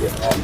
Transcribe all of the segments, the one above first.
Yeah.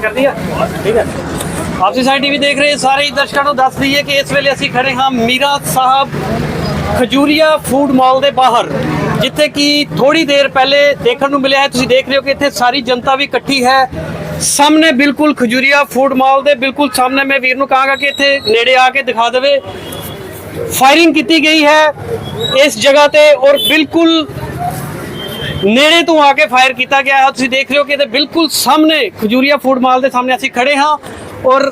ਕਰ ਦਿਆ? ਠੀਕ ਹੈ। ਆਪ ਸਾਈਡ ਟੀਵੀ ਦੇਖ ਰਹੇ ਸਾਰੇ ਦਰਸ਼ਕਾਂ ਨੂੰ ਦੱਸ ਦਈਏ ਕਿ ਇਸ ਵੇਲੇ ਅਸੀਂ ਖੜੇ ਹਾਂ ਮੀਰਾ ਸਾਹਿਬ ਖਜੂਰੀਆ ਫੂਡ ਮਾਲ ਦੇ ਬਾਹਰ, ਜਿੱਥੇ ਕਿ ਥੋੜੀ ਦੇਰ ਪਹਿਲੇ ਦੇਖਣ ਨੂੰ ਮਿਲਿਆ ਹੈ। ਤੁਸੀਂ ਦੇਖ ਰਹੇ ਹੋ ਕਿ ਇੱਥੇ ਸਾਰੀ ਜਨਤਾ ਵੀ ਇਕੱਠੀ ਹੈ। ਸਾਹਮਣੇ ਬਿਲਕੁਲ ਖਜੂਰੀਆ ਫੂਡ ਮਾਲ ਦੇ ਬਿਲਕੁਲ ਸਾਹਮਣੇ ਮੈਂ ਵੀਰ ਨੂੰ ਕਹਾਂਗਾ ਕਿ ਇੱਥੇ ਨੇੜੇ ਆ ਕੇ ਦਿਖਾ ਦੇਵੇ। ਫਾਇਰਿੰਗ ਕੀਤੀ ਗਈ ਹੈ ਇਸ ਜਗ੍ਹਾ ਤੇ ਔਰ ਬਿਲਕੁਲ ਨੇੜੇ ਤੋਂ ਆ ਕੇ ਫਾਇਰ ਕੀਤਾ ਗਿਆ ਹੈ। ਤੁਸੀਂ ਦੇਖ ਰਹੇ ਹੋ ਕਿ ਇਹਦੇ ਬਿਲਕੁਲ ਸਾਹਮਣੇ ਖਜੂਰੀਆ ਫੂਡ ਮਾਲ ਦੇ ਸਾਹਮਣੇ ਅਸੀਂ ਖੜੇ ਹਾਂ। ਔਰ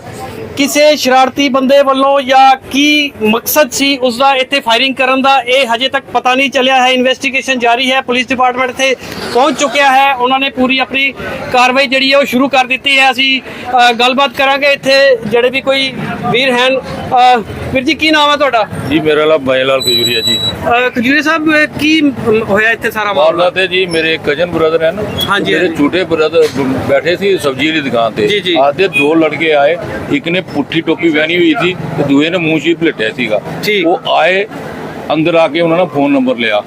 ਕਿਸੇ ਸ਼ਰਾਰਤੀ ਬੰਦੇ ਵੱਲੋਂ ਜਾਂ ਕੀ ਮਕਸਦ ਸੀ ਉਸ ਦਾ ਇੱਥੇ ਫਾਇਰਿੰਗ ਕਰਨ ਦਾ? ਇਹ ਹਜੇ ਤੱਕ ਪਤਾ ਨਹੀਂ ਚੱਲਿਆ ਹੈ। ਇਨਵੈਸਟੀਗੇਸ਼ਨ ਜਾਰੀ ਹੈ। ਪੁਲਿਸ ਡਿਪਾਰਟਮੈਂਟ ਇੱਥੇ ਪਹੁੰਚ ਚੁੱਕਿਆ ਹੈ। ਉਹਨਾਂ ਨੇ ਪੂਰੀ ਆਪਣੀ ਕਾਰਵਾਈ ਜਿਹੜੀ ਹੈ ਉਹ ਸ਼ੁਰੂ ਕਰ ਦਿੱਤੀ ਹੈ। ਅਸੀਂ ਗੱਲਬਾਤ ਕਰਾਂਗੇ ਇੱਥੇ ਜਿਹੜੇ ਵੀ ਕੋਈ ਵੀਰ ਹਨ। ਵੀਰ ਜੀ ਕੀ ਨਾਮ ਹੈ ਤੁਹਾਡਾ? ਜੀ ਮੇਰਾ ਨਾਮ ਭਾਈ ਲਾਲ ਕਜੂਰੀਆ ਜੀ ਖਜੂਰੀ ਸਾਹਿਬ ਕੀ ਹੋਇਆ ਇੱਥੇ ਸਾਰਾ ਮਾਮਲਾ? ਹੈ ਜੀ ਮੇਰੇ ਕਜ਼ਨ ਬ੍ਰਦਰ ਹਨ। ਹਾਂਜੀ, ਮੇਰੇ। ਛੋਟੇ ਬ੍ਰਦਰ ਬੈਠੇ ਸੀ ਸਬਜ਼ੀ ਦੀ ਦੁਕਾਨ ਤੇ। ਆਦੇ ਦੋ ਲੜਕੇ ਆਏ ਇੱਕ ਨੇ ਪੁੱਠੀ ਟੋਪੀ ਪਹਿਨੀ ਹੋਈ ਸੀ ਤੇ ਦੂਏ ਨੇ ਮੂੰਹ ਸ਼ੀਪ ਲਟਿਆ ਸੀਗਾ। ਠੀਕ। ਉਹ ਆਏ ਅੰਦਰ ਆ ਕੇ ਉਹਨਾਂ ਨੇ ਫੋਨ ਨੰਬਰ ਲਿਆ।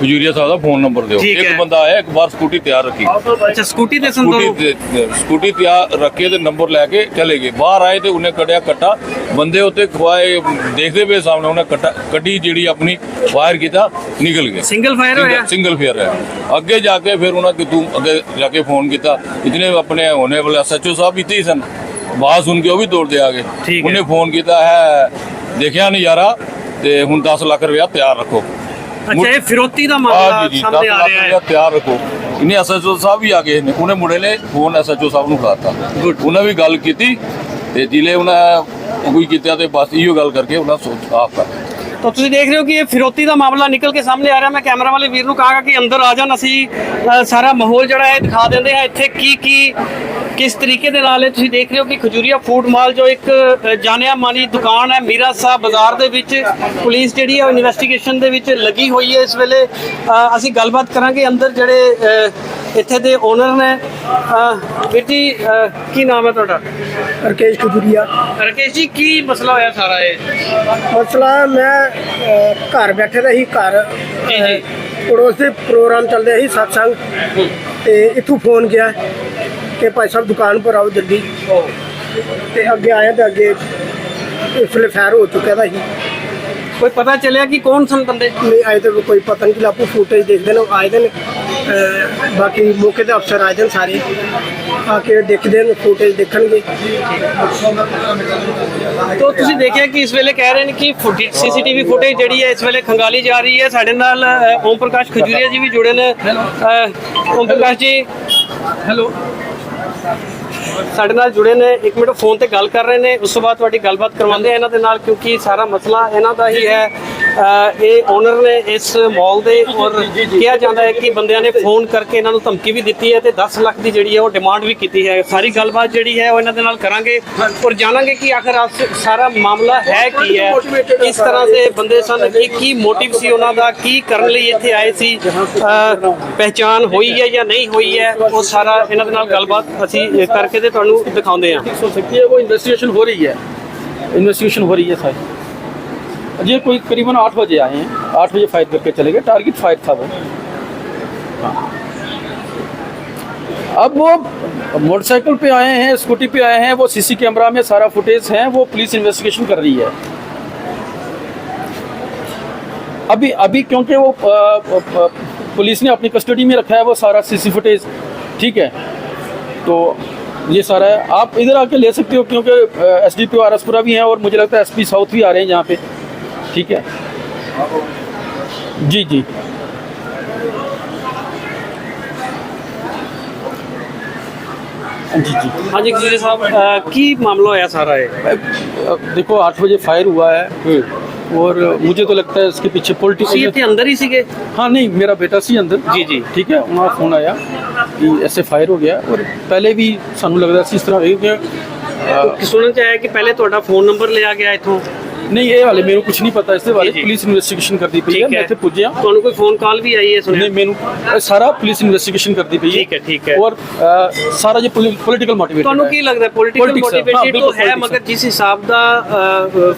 ਖਜੂਰੀਆ ਸਾਹਿਬ ਦਾ ਫੋਨ ਨੰਬਰ ਦਿਓ। ਠੀਕ ਇੱਕ ਹੈ। ਬੰਦਾ ਆਇਆ ਇੱਕ ਵਾਰ ਸਕੂਟੀ ਤਿਆਰ ਰੱਖੀ। ਅੱਛਾ ਸਕੂਟੀ ਤੇ ਸਕੂਟੀ ਤੇ- ਸਕੂਟੀ ਤਿਆਰ ਰੱਖੇ ਤੇ ਨੰਬਰ ਲੈ ਕੇ ਚਲੇ ਗਏ। ਬਾਹਰ ਆਏ ਤੇ ਉਹਨੇ ਕੱਢਿਆ ਕੱਟਾ। ਬੰਦੇ ਉੱਤੇ ਖਵਾਏ ਦੇਖਦੇ ਪਏ ਸਾਹਮਣੇ ਉਹਨੇ ਕੱਟਾ ਕੱਢੀ ਜਿਹੜੀ ਆਪਣੀ ਫਾਇਰ ਕੀਤਾ ਨਿਕਲ ਗਏ। ਸਿੰਗਲ ਫਾਇਰ ਹੋਇਆ? ਸਿੰਗਲ ਫੇਅਰ ਹੈ ਅੱਗੇ ਜਾ ਕੇ ਫਿਰ ਉਹਨਾਂ ਕਿ ਤੂੰ ਅੱਗੇ ਜਾ ਕੇ ਫੋਨ ਕੀਤਾ। ਇਤਨੇ ਆਪਣੇ ਹੋਣੇ ਵਾਲੇ ਐਸਐਚਓ ਸਾਹਿਬ ਇੱਥੇ ਹੀ ਸਨ। ਬਾਤ ਸੁਣ ਕੇ ਉਹ ਵੀ ਦੌੜਦੇ ਆ ਗਏ। ਉਹਨੇ ਫੋਨ ਕੀਤਾ ਹੈ ਦੇਖਿਆ ਨਜ਼ਾਰਾ ਤੇ ਹੁਣ 10 ਲੱਖ ਰੁਪਇਆ ਤਿਆਰ ਰੱਖੋ। ਅੱਛਾ ਇਹ ਫਿਰੋਤੀ ਦਾ ਆ ਮਾਮਲਾ ਜੀ ਜੀ 10 ਸਾਹਮਣੇ ਆ ਰਿਹਾ ਹੈ। ਤਿਆਰ ਰੱਖੋ। ਇਹਨੇ ਐਸਐਚਓ ਸਾਹਿਬ ਵੀ ਆ ਗਏ ਨੇ। ਉਹਨੇ ਮੁੰਡੇ ਨੇ ਫੋਨ ਐਸਐਚਓ ਸਾਹਿਬ ਨੂੰ ਫੜਾਤਾ. ਉਹਨਾਂ ਵੀ ਗੱਲ ਕੀਤੀ ਤੇ ਜਿਲੇ ਉਹਨਾਂ ਕੋਈ ਕੀਤਾ ਤੇ ਬਸ ਇਹੋ ਗੱਲ ਕਰਕੇ ਉਹਨਾਂ ਸੋਚ ਆਪ ਕਰ ਤਾਂ ਤੁਸੀਂ ਦੇਖ ਰਹੇ ਹੋ ਕਿ ਇਹ ਫਿਰੋਤੀ ਦਾ ਮਾਮਲਾ ਨਿਕਲ ਕੇ ਸਾਹਮਣੇ ਆ ਰਿਹਾ। ਮੈਂ ਕੈਮਰਾ ਵਾਲੇ ਵੀਰ ਨੂੰ ਕਹਾਂਗਾ ਕਿ ਅੰਦਰ ਆ ਜਾਣ। ਅਸੀਂ ਸਾਰਾ ਮਾਹੌਲ ਜਿਹੜਾ ਹੈ ਦਿਖਾ ਦਿੰਦੇ ਹਾਂ। ਇੱਥੇ ਕੀ ਕੀ ਕਿਸ ਤਰੀਕੇ ਦੇ ਨਾਲ ਇਹ ਤੁਸੀਂ ਦੇਖ ਰਹੇ ਹੋ ਕਿ ਖਜੂਰੀਆ ਫੂਡ ਮਾਲ ਜੋ ਇੱਕ ਜਾਣਿਆ ਮਾਨੀ ਦੁਕਾਨ ਹੈ ਮੀਰਾ ਸਾਹਿਬ ਬਾਜ਼ਾਰ ਦੇ ਵਿੱਚ ਪੁਲਿਸ ਜਿਹੜੀ ਹੈ ਇਨਵੈਸਟੀਗੇਸ਼ਨ ਦੇ ਵਿੱਚ ਲੱਗੀ ਹੋਈ ਹੈ ਇਸ ਵੇਲੇ। ਅਸੀਂ ਗੱਲਬਾਤ ਕਰਾਂਗੇ ਅੰਦਰ ਜਿਹੜੇ ਇੱਥੇ ਦੇ ਓਨਰ ਨੇ। ਅ, ਕੀ ਨਾਮ ਹੈ ਤੁਹਾਡਾ? ਰਕੇਸ਼ ਖਜੂਰੀਆ। ਰਕੇਸ਼ ਜੀ ਕੀ ਮਸਲਾ ਹੋਇਆ ਸਾਰਾ ਇਹ? ਮਸਲਾ ਮੈਂ ਘਰ ਬੈਠੇ ਦਾ ਹੀ ਘਰ ਜੀ, ਜੀ। ਪੜੋਸ ਦੇ ਪ੍ਰੋਗਰਾਮ ਚੱਲਦੇ ਸੀ ਸਤਸੰਗ। ਤੇ ਇੱਥੋਂ ਫੋਨ ਗਿਆ। ਕਿ ਭਾਈ ਸਾਹਿਬ ਦੁਕਾਨ ਪਰ ਆਓ ਜਲਦੀ। ਤੇ ਅੱਗੇ ਆਇਆ ਤੇ ਅੱਗੇ ਇਸ ਵੇਲੇ ਫਾਇਰ ਹੋ ਚੁੱਕਿਆ ਦਾ ਸੀ ਕੋਈ ਪਤਾ ਚੱਲਿਆ ਕਿ ਕੌਣ ਸਨ ਬੰਦੇ? ਨਹੀਂ ਆਏ ਤੇ ਕੋਈ ਪਤਾ ਨਹੀਂ ਲਾਪੂ ਫੁਟੇਜ ਦੇਖਦੇ ਨੇ ਆਏ ਦੇ ਨੇ। ਬਾਕੀ ਮੌਕੇ ਤੇ ਅਫਸਰ ਆਏ ਦੇ ਨੇ ਸਾਰੇ। ਆ ਕੇ ਦੇਖਦੇ ਨੇ ਫੁਟੇਜ ਦੇਖਣਗੇ। ਤੋ ਤੁਸੀਂ ਦੇਖਿਆ ਕਿ ਇਸ ਵੇਲੇ ਕਹਿ ਰਹੇ ਨੇ ਕਿ ਫੁਟੇਜ ਸੀਸੀਟੀਵੀ ਫੁਟੇਜ ਜਿਹੜੀ ਹੈ ਇਸ ਵੇਲੇ ਖੰਗਾਲੀ ਜਾ ਰਹੀ ਹੈ। ਸਾਡੇ ਨਾਲ ਓਮ ਪ੍ਰਕਾਸ਼ ਖਜੂਰੀਆ ਜੀ ਵੀ ਜੁੜੇ ਨੇ। ਓਮ ਪ੍ਰਕਾਸ਼ ਜੀ। ਹੈਲੋ। ਸਾਡੇ ਨਾਲ ਜੁੜੇ ਨੇ, ਇੱਕ ਮਿੰਟ ਫੋਨ ਤੇ ਗੱਲ ਕਰ ਰਹੇ ਨੇ, ਉਸ ਤੋਂ ਬਾਅਦ ਤੁਹਾਡੀ ਗੱਲਬਾਤ ਕਰਵਾਉਂਦੇ ਆ ਇਹਨਾਂ ਦੇ ਨਾਲ, ਕਿਉਂਕਿ ਸਾਰਾ ਮਸਲਾ ਇਹਨਾਂ ਦਾ ਹੀ ਹੈ। ਇਹ ਓਨਰ ਨੇ ਇਸ ਮਾਲ ਦੇ ਔਰ ਕਿਹਾ ਜਾਂਦਾ ਹੈ ਕਿ ਬੰਦਿਆਂ ਨੇ ਫੋਨ ਕਰਕੇ ਇਹਨਾਂ ਨੂੰ ਧਮਕੀ ਵੀ ਦਿੱਤੀ ਹੈ ਤੇ 10 ਲੱਖ ਦੀ ਜਿਹੜੀ ਹੈ ਉਹ ਡਿਮਾਂਡ ਵੀ ਕੀਤੀ ਹੈ। ਸਾਰੀ ਗੱਲਬਾਤ ਜਿਹੜੀ ਹੈ ਉਹ ਇਹਨਾਂ ਦੇ ਨਾਲ ਕਰਾਂਗੇ ਔਰ ਜਾਣਾਂਗੇ ਕਿ ਆਖਰ ਸਾਰਾ ਮਾਮਲਾ ਹੈ ਕੀ ਹੈ। ਕਿਸ ਤਰ੍ਹਾਂ ਦੇ ਬੰਦੇ ਸਨ, ਇਹ ਕੀ ਮੋਟਿਵ ਸੀ ਉਹਨਾਂ ਦਾ, ਕੀ ਕਰਨ ਲਈ ਇੱਥੇ ਆਏ ਸੀ ਪਹਿਚਾਨ ਹੋਈ ਹੈ ਜਾਂ ਨਹੀਂ ਹੋਈ ਹੈ, ਉਹ ਸਾਰਾ ਇਹਨਾਂ ਦੇ ਨਾਲ ਗੱਲਬਾਤ ਅਸੀਂ ਕਰਕੇ ਤੇ ਤੁਹਾਨੂੰ ਦਿਖਾਉਂਦੇ ਹਾਂ। ਹੋ ਸਕਦੀ ਹੈ ਉਹ ਇਨਵੈਸਟੀਗੇਸ਼ਨ ਹੋ ਰਹੀ ਹੈ। ਇਨਵੈਸਟੀਗੇਸ਼ਨ ਹੋ ਰਹੀ ਹੈ ਸਾਰੀ। ये कोई करीबन आठ बजे आए हैं। आठ बजे फायर करके चले गए। टारगेट फायर था वो। हाँ। अब वो मोटरसाइकिल पे आए हैं स्कूटी पे आए हैं, वो सीसी कैमरा में सारा फुटेज है, वो पुलिस इन्वेस्टिगेशन कर रही है। अभी अभी क्योंकि वो पुलिस ने अपनी कस्टडी में रखा है, वो सारा सीसी फुटेज ठीक है। तो ये सारा है। आप इधर आके ले सकते हो, क्योंकि एस डी पी आरसपुरा भी हैं और मुझे लगता है एस पी साउथ भी आ रहे हैं यहाँ पे। ठीक है जी जी जी जी ਹਾਂਜੀ ਖਜੂਰੀਆ ਸਾਹਿਬ ਅ, ਕੀ ਮਾਮਲਾ ਹੋਇਆ ਸਾਰਾ ਇਹ अब देखो आठ बजे फायर हुआ है और मुझे तो लगता है इसके पीछे ਤੁਸੀਂ पॉलिटिक्स ਇੱਥੇ ਅੰਦਰ ਹੀ ਸੀਗੇ हाँ नहीं मेरा बेटा सी अंदर जी, जी। ठीक है वहाँ फोन आया कि ऐसे फायर हो गया और पहले भी सानू लगता ਸੀ ਇਸ ਤਰ੍ਹਾਂ ਹੋਈ ਕਿ ਕਿ ਸੁਣਨ ਚ ਆਇਆ ਕਿ ਪਹਿਲੇ ਤੁਹਾਡਾ ਫੋਨ ਨੰਬਰ ਲਿਆ ਗਿਆ ਇੱਥੋਂ ਨਹੀਂ ਇਹ ਵਾਲੇ ਮੈਨੂੰ ਕੁਝ ਨਹੀਂ ਪਤਾ ਇਸ ਦੇ ਬਾਰੇ। ਪੁਲਿਸ ਇਨਵੈਸਟੀਗੇਸ਼ਨ ਕਰਦੀ ਪਈ ਹੈ ਮੈਂ ਹੈ। ਇੱਥੇ ਪੁੱਜਿਆ। ਤੁਹਾਨੂੰ ਕੋਈ ਫੋਨ ਕਾਲ ਵੀ ਆਈ ਹੈ ਸੁਣਿਆ ਨਹੀਂ ਮੈਨੂੰ ਸਾਰਾ ਪੁਲਿਸ ਇਨਵੈਸਟੀਗੇਸ਼ਨ ਕਰਦੀ ਪਈ ਠੀਕ ਹੈ, ਠੀਕ ਹੈ। ਔਰ ਸਾਰਾ ਜੇ ਪੋਲੀਟੀਕਲ ਮੋਟੀਵੇਟਡ ਤੁਹਾਨੂੰ ਕੀ ਲੱਗਦਾ ਪੋਲਿਟਿਕਲ ਹੈ, ਹਾਂ, ਬਿਲਕੁਲ ਤਾਂ ਹੈ ਮਗਰ ਜਿਸ ਹਿਸਾਬ ਦਾ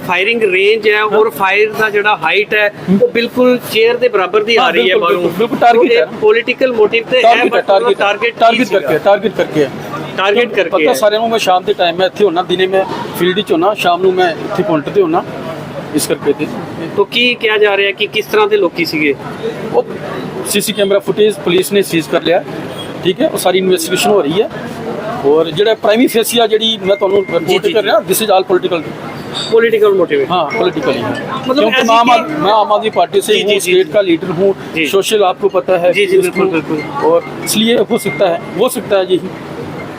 ਫਾਇਰਿੰਗ ਰੇਂਜ ਹੈ ਔਰ ਫਾਇਰ ਦਾ ਜਿਹੜਾ ਹਾਈਟ ਹੈ ਉਹ ਬਿਲਕੁਲ ਚੇਅਰ ਦੇ ਬਰਾਬਰ ਦੀ ਆ ਹਾਂ, ਰਹੀ ਹੈ ਬਾਹਰੋਂ। ਬਿਲਕੁਲ, target ਹੈ। ਪੋਲਿਟਿਕਲ ਮੋਟਿਵ ਤੇ ਹੈ target but target target target ਕਰਕੇ ਟਾਰਗੇਟ ਕਰਕੇ। ਟਾਰਗੇਟ ਕਰਕੇ ਪਤਾ ਸਾਰਿਆਂ ਨੂੰ ਮੈਂ ਸ਼ਾਮ ਦੇ ਟਾਈਮ ਮੈਂ ਇੱਥੇ ਹੁੰਨਾ ਦਿਨੇ ਮੈਂ ਫੀਲਡ 'ਚ ਹੁੰਨਾ ਸ਼ਾਮ ਨੂੰ ਮੈਂ ਇੱਥੇ ਪੁਆਇੰਟ ਤੇ ਹੁੰਨਾ ਇਸ ਕਰਕੇ ਤੇ तो ਕੀ ਕਿਹਾ ਜਾ ਰਿਹਾ ਕਿ ਕਿਸ ਤਰ੍ਹਾਂ ਦੇ ਲੋਕੀ ਸੀਗੇ ਉਹ ਸੀਸੀ ਕੈਮਰਾ ਫੁਟੇਜ ਪੁਲਿਸ ਨੇ ਸੀਜ਼ ਕਰ ਲਿਆ ਠੀਕ ਹੈ ਉਹ ਸਾਰੀ ਇਨਵੈਸਟੀਗੇਸ਼ਨ ਹੋ ਰਹੀ ਹੈ ਔਰ ਜਿਹੜਾ ਪ੍ਰਾਈਮਰੀ ਫੇਸੀਆ ਜਿਹੜੀ ਮੈਂ ਤੁਹਾਨੂੰ ਜੀ, ਰਿਪੋਰਟ ਜੀ। ਕਰ ਰਿਹਾ this is all political political motive हाँ पॉलिटिकली मतलब क्योंकि ऐसी मैं आम कि- आद- मैं आम आदमी पार्टी से जी, हूँ जी, जी, स्टेट जी। का लीडर हूँ जी। सोशल आपको पता है जी, जी, इसको- बिल्कुल, बिल्कुल। और इसलिए हो सकता है हो सकता है यही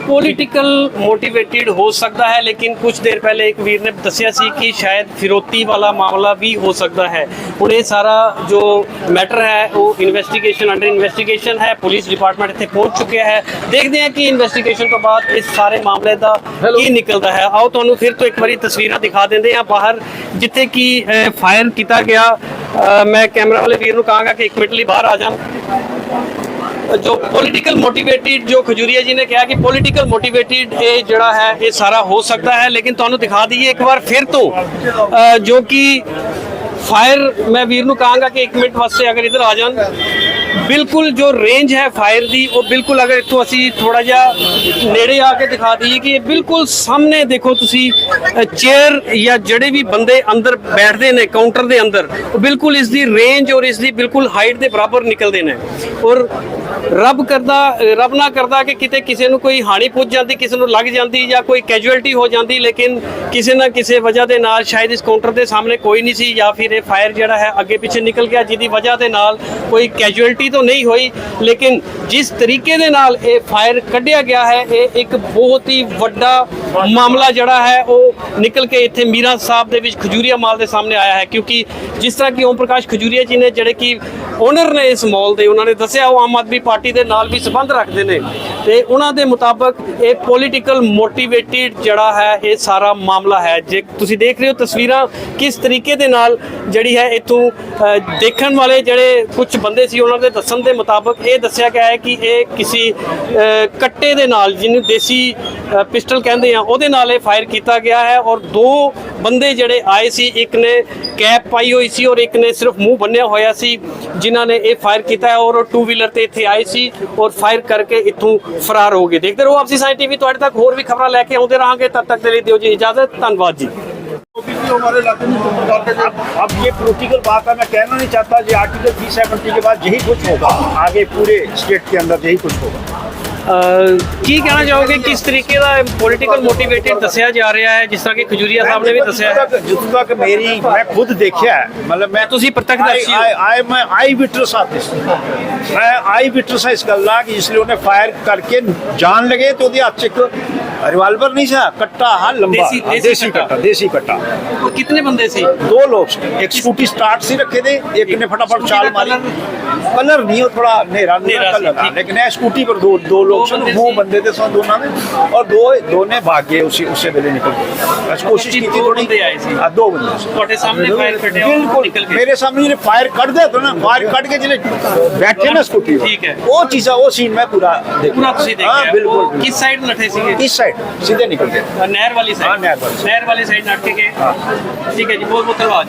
ਪੋਲੀਟੀਕਲ ਮੋਟੀਵੇਟਿਡ ਹੋ ਸਕਦਾ ਹੈ ਲੇਕਿਨ ਕੁਝ ਦੇਰ ਪਹਿਲੇ ਇੱਕ ਵੀਰ ਨੇ ਦੱਸਿਆ ਸੀ ਕਿ ਸ਼ਾਇਦ ਫਿਰੋਤੀ ਵਾਲਾ ਮਾਮਲਾ ਵੀ ਹੋ ਸਕਦਾ ਹੈ। ਹੁਣ ਇਹ ਸਾਰਾ ਜੋ ਮੈਟਰ ਹੈ ਉਹ ਇਨਵੈਸਟੀਗੇਸ਼ਨ ਅੰਡਰ ਇਨਵੈਸਟੀਗੇਸ਼ਨ ਹੈ ਪੁਲਿਸ ਡਿਪਾਰਟਮੈਂਟ ਇੱਥੇ ਪਹੁੰਚ ਚੁੱਕਿਆ ਹੈ। ਦੇਖਦੇ ਹਾਂ ਕਿ ਇਨਵੈਸਟੀਗੇਸ਼ਨ ਤੋਂ ਬਾਅਦ ਇਸ ਸਾਰੇ ਮਾਮਲੇ ਦਾ. ਕੀ ਨਿਕਲਦਾ ਹੈ। ਆਓ ਤੁਹਾਨੂੰ ਫਿਰ ਤੋਂ ਇੱਕ ਵਾਰੀ ਤਸਵੀਰਾਂ ਦਿਖਾ ਦਿੰਦੇ ਹਾਂ ਬਾਹਰ ਜਿੱਥੇ ਕਿ ਫਾਇਰ ਕੀਤਾ ਗਿਆ। ਮੈਂ ਕੈਮਰਾ ਵਾਲੇ ਵੀਰ ਨੂੰ ਕਹਾਂਗਾ ਕਿ ਇੱਕ ਮਿੰਟ ਲਈ ਬਾਹਰ ਆ ਜਾਣ। ਜੋ ਪੋਲੀਟੀਕਲ ਮੋਟੀਵੇਟਿਡ ਜੋ ਖਜੂਰੀਆ ਜੀ ਨੇ ਕਿਹਾ ਕਿ ਪੋਲੀਟੀਕਲ ਮੋਟੀਵੇਟਿਡ ਇਹ ਜਿਹੜਾ ਹੈ, ਇਹ ਸਾਰਾ ਹੋ ਸਕਦਾ ਹੈ। ਲੇਕਿਨ ਤੁਹਾਨੂੰ ਦਿਖਾ ਦਈਏ ਇੱਕ ਵਾਰ ਫਿਰ ਤੋਂ ਜੋ ਕਿ ਫਾਇਰ ਮੈਂ ਵੀਰ ਨੂੰ ਕਹਾਂਗਾ ਕਿ 1 ਮਿੰਟ ਵਾਸਤੇ ਅਗਰ ਇਧਰ ਆ ਜਾਣ। ਬਿਲਕੁਲ ਜੋ ਰੇਂਜ ਹੈ ਫਾਇਰ ਦੀ, ਉਹ ਬਿਲਕੁਲ ਅਗਰ ਇੱਥੋਂ ਅਸੀਂ ਥੋੜਾ ਜਿਹਾ ਨੇੜੇ ਆ ਕੇ ਦਿਖਾ ਦਈਏ ਕਿ ਇਹ ਬਿਲਕੁਲ ਸਾਹਮਣੇ ਦੇਖੋ ਤੁਸੀਂ ਚੇਅਰ ਜਾਂ ਜਿਹੜੇ ਵੀ ਬੰਦੇ ਅੰਦਰ ਬੈਠਦੇ ਨੇ ਕਾਊਂਟਰ ਦੇ ਅੰਦਰ, ਉਹ ਬਿਲਕੁਲ ਇਸ ਦੀ ਰੇਂਜ ਔਰ ਇਸ ਦੀ ਬਿਲਕੁਲ ਹਾਈਟ ਦੇ ਬਰਾਬਰ ਨਿਕਲਦੇ ਨੇ। ਔਰ ਰੱਬ ਕਰਦਾ ਰੱਬ ਨਾ ਕਰਦਾ ਕਿ ਕਿਤੇ ਕਿਸੇ ਨੂੰ ਕੋਈ ਹਾਨੀ ਪੁੱਜ ਜਾਂਦੀ, ਕਿਸੇ ਨੂੰ ਲੱਗ ਜਾਂਦੀ ਜਾਂ ਕੋਈ ਕੈਜੁਅਲਟੀ ਹੋ ਜਾਂਦੀ, ਲੇਕਿਨ ਕਿਸੇ ਨਾ ਕਿਸੇ ਵਜ੍ਹਾ ਦੇ ਨਾਲ ਸ਼ਾਇਦ ਇਸ ਕਾਊਂਟਰ ਦੇ ਸਾਹਮਣੇ ਕੋਈ ਨਹੀਂ ਸੀ ਜਾਂ ਫਿਰ ਇਹ ਫਾਇਰ ਜਿਹੜਾ ਹੈ ਅੱਗੇ ਪਿੱਛੇ ਨਿਕਲ ਗਿਆ, ਜਿਹਦੀ ਵਜ੍ਹਾ ਦੇ ਨਾਲ ਕੋਈ ਕੈਜੁਅਲਟੀ ਤਾਂ ਨਹੀਂ ਹੋਈ, ਲੇਕਿਨ ਜਿਸ ਤਰੀਕੇ ਦੇ ਨਾਲ ਇਹ ਫਾਇਰ ਕੱਢਿਆ ਗਿਆ ਹੈ, ਇਹ ਇੱਕ ਬਹੁਤ ਹੀ ਵੱਡਾ ਮਾਮਲਾ ਜਿਹੜਾ ਹੈ, ਉਹ ਨਿਕਲ ਕੇ ਇੱਥੇ ਮੀਰਾ ਸਾਹਿਬ ਦੇ ਵਿੱਚ ਖਜੂਰੀਆ ਮਾਲ ਦੇ ਸਾਹਮਣੇ ਆਇਆ ਹੈ, ਕਿਉਂਕਿ ਜਿਸ ਤਰ੍ਹਾਂ ਕਿ ਓਮ ਪ੍ਰਕਾਸ਼ ਖਜੂਰੀਆ ਜੀ ਨੇ ਜਿਹੜੇ ਕਿ ਓਨਰ ਨੇ ਇਸ ਮਾਲ ਦੇ, ਉਹਨਾਂ ਨੇ ਦੱਸਿਆ ਉਹ ਆਮ ਆਦਮੀ ਪਾਰਟੀ ਦੇ ਨਾਲ ਵੀ ਸੰਬੰਧ ਰੱਖਦੇ ਨੇ। ਤੇ ਉਹਨਾਂ ਦੇ ਮੁਤਾਬਕ ਇਹ ਪੋਲੀਟੀਕਲ ਮੋਟੀਵੇਟਿਡ ਜਿਹੜਾ ਹੈ, ਇਹ ਸਾਰਾ ਮਾਮਲਾ ਹੈ। ਜੇ ਤੁਸੀਂ ਦੇਖ ਰਹੇ ਹੋ ਤਸਵੀਰਾਂ, ਕਿਸ ਤਰੀਕੇ ਦੇ ਨਾਲ ਜਿਹੜੀ ਹੈ ਇਥੋਂ ਦੇਖਣ ਵਾਲੇ ਜਿਹੜੇ ਕੁਝ ਬੰਦੇ ਸੀ, ਉਹਨਾਂ ਦੇ ਦੱਸਣ ਦੇ ਮੁਤਾਬਕ ਇਹ ਦੱਸਿਆ ਗਿਆ ਹੈ ਕਿ ਇਹ ਕਿਸੇ ਕੱਟੇ ਦੇ ਨਾਲ, ਜਿਹਨੂੰ ਦੇਸੀ ਪਿਸਟਲ ਕਹਿੰਦੇ ਆ ਉਹਦੇ ਨਾਲ ਇਹ ਫਾਇਰ ਕੀਤਾ ਗਿਆ ਹੈ ਔਰ ਦੋ ਬੰਦੇ ਜਿਹੜੇ ਆਏ ਸੀ ਇੱਕ ਨੇ ਕੈਪ ਪਾਈ ਹੋਈ ਸੀ ਔਰ ਇੱਕ ਨੇ ਸਿਰਫ ਮੂੰਹ ਬੰਨਿਆ ਹੋਇਆ ਸੀ ਜਿਨ੍ਹਾਂ ਨੇ ਇਹ ਫਾਇਰ ਕੀਤਾ ਹੈ ਔਰ ਉਹ ਟੂ ਵੀਲਰ ਤੇ ਇੱਥੇ ਆਏ ਸੀ ਔਰ ਫਾਇਰ ਕਰਕੇ ਇੱਥੋਂ ਫਰਾਰ ਹੋ ਗਏ ਦੇਖਦੇ ਰਹੋ ਆਪਸੀ ਸਾਈ ਟੀਵੀ ਤੁਹਾਡੇ ਤੱਕ ਹੋਰ ਵੀ ਖਬਰਾਂ ਲੈ ਕੇ ਆਉਂਦੇ ਰਹਾਂਗੇ ਤਦ ਤੱਕ ਦੇ ਲਈ ਦਿਓ ਜੀ ਇਜਾਜ਼ਤ ਧੰਨਵਾਦ ਜੀ अब ये पॉलिटिकल बात है मैं कहना नहीं चाहता जी आर्टिकल थ्री सेवेंटी के बाद यही कुछ होगा आगे पूरे स्टेट के अंदर यही कुछ होगा ਅ, ਕੀ ਕਹਿਣਾ ਚਾਹੋਗੇ? ਕਿਸ ਤਰੀਕੇ ਦਾ ਪੋਲੀਟੀਕਲ ਮੋਟੀਵੇਟਡ ਦੱਸਿਆ ਜਾ ਰਿਹਾ ਹੈ? ਜਿਸ ਤਰ੍ਹਾਂ ਕਿ ਖਜੂਰੀਆ ਸਾਹਿਬ ਨੇ ਵੀ ਦੱਸਿਆ ਜਿੱਥੋਂ ਤੱਕ ਮੇਰੀ ਮੈਂ ਖੁਦ ਦੇਖਿਆ ਮਤਲਬ ਮੈਂ ਤੁਸੀਂ ਪ੍ਰਤੱਖਦਰਸ਼ੀ ਹੋ। ਆਈ ਮੈਂ ਆਈ ਵਿਟਨਸ ਆ ਦਿਸ ਮੈਂ ਆਈ ਵਿਟਨਸ ਇਸ ਗੱਲ ਦਾ ਕਿ ਇਸ ਲਈ ਉਹਨੇ ਫਾਇਰ ਕਰਕੇ ਜਾਣ ਲਗੇ ਤੇ ਉਹਦੇ ਹੱਥ 'ਚ रिवाल्वर नहीं था कट्टा हाँ लंबा। देसी, हाँ, देसी, देसी कट्टा। देसी कट्टा। तो कितने बंदे थे? दो लोग एक स्कूटी स्टार्ट से रखे थे एक ने फटाफट चाल मारी। कलर? नहीं हो थोड़ा नेहरा कलर था लेकिन स्कूटी पर दो दो लोग वो बंदे थे सौ दोनों। में और दो दो ने भाग गए उसी उससे पहले निकल गए। कोशिश की थी थोड़ी। हाँ, दो बंदे बिल्कुल। मेरे सामने फायर कर दे तो ना फायर कट के ज़िले बैठे ना स्कूटी वो चीज़ वो हाँ, सीन में पूरा पूरा बिल्कुल किस साइड लटे इस साइड राइट सीधे निकलते गए हाँ, नहर वाली साइड। हाँ, नहर वाली। नहर वाली साइड ना ठीक है। हाँ। ठीक है जी बहुत बहुत धन्यवाद।